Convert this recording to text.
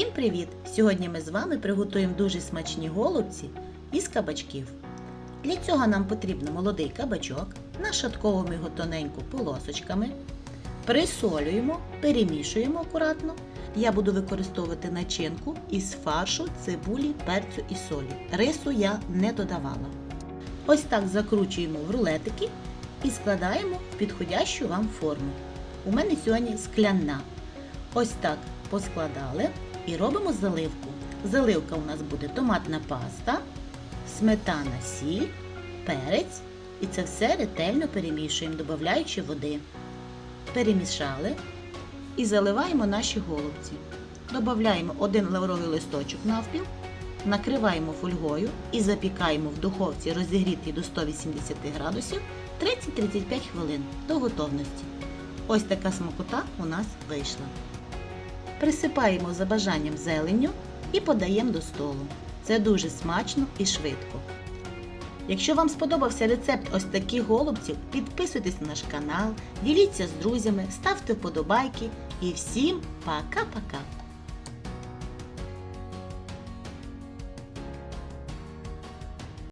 привіт! Сьогодні ми з вами приготуємо дуже смачні голубці із кабачків. Для цього нам потрібен молодий кабачок, нашатковуємо його тоненько полосочками, присолюємо, перемішуємо акуратно. Я буду використовувати начинку із фаршу, цибулі, перцю і солі. Рису я не додавала. Ось так закручуємо в рулетики і складаємо в підходящу вам форму. У мене сьогодні скляна. Ось так поскладали і робимо заливку. Заливка у нас буде томатна паста, сметана, сіль, перець. І це все ретельно перемішуємо, додаючи води. Перемішали і заливаємо наші голубці. Додаємо один лавровий листочок навпіл, накриваємо фольгою і запікаємо в духовці розігрітій до 180 градусів 30-35 хвилин до готовності. Ось така смакота у нас вийшла. Присипаємо за бажанням зеленню і подаємо до столу. Це дуже смачно і швидко. Якщо вам сподобався рецепт ось таких голубців, підписуйтесь на наш канал, діліться з друзями, ставте вподобайки і всім пока-пока!